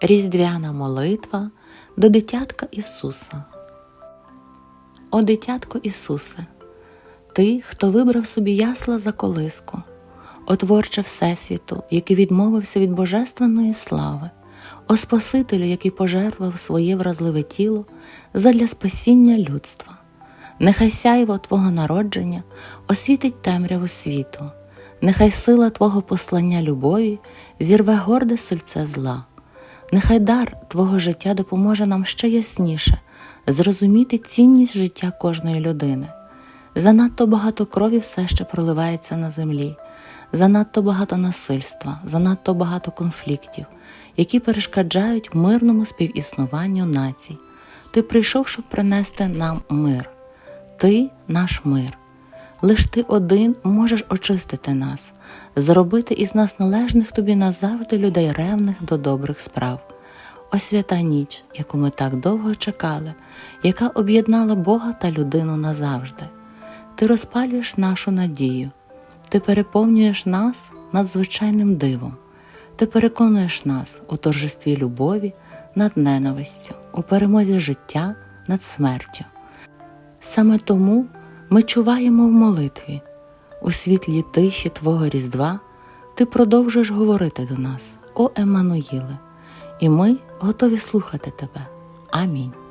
Різдвяна молитва до дитятка Ісуса. О дитятко Ісусе, Ти, хто вибрав собі ясла за колиску, о творче Всесвіту, який відмовився від божественної слави, о Спасителю, який пожертвував своє вразливе тіло задля спасіння людства. Нехай сяйво Твого народження освітить темряву світу, нехай сила Твого послання любові зірве горде сельце зла. Нехай дар Твого життя допоможе нам ще ясніше зрозуміти цінність життя кожної людини. Занадто багато крові все ще проливається на землі, занадто багато насильства, занадто багато конфліктів, які перешкоджають мирному співіснуванню націй. Ти прийшов, щоб принести нам мир. Ти наш мир. Лиш ти один можеш очистити нас, зробити із нас належних тобі назавжди людей ревних до добрих справ. О свята ніч, яку ми так довго чекали, яка об'єднала Бога та людину назавжди. Ти розпалюєш нашу надію, ти переповнюєш нас надзвичайним дивом, ти переконуєш нас у торжестві любові над ненавистю, у перемозі життя над смертю. Саме тому ми чуваємо в молитві, у світлі тиші Твого Різдва Ти продовжуєш говорити до нас, о Еммануїле, і ми готові слухати Тебе. Амінь.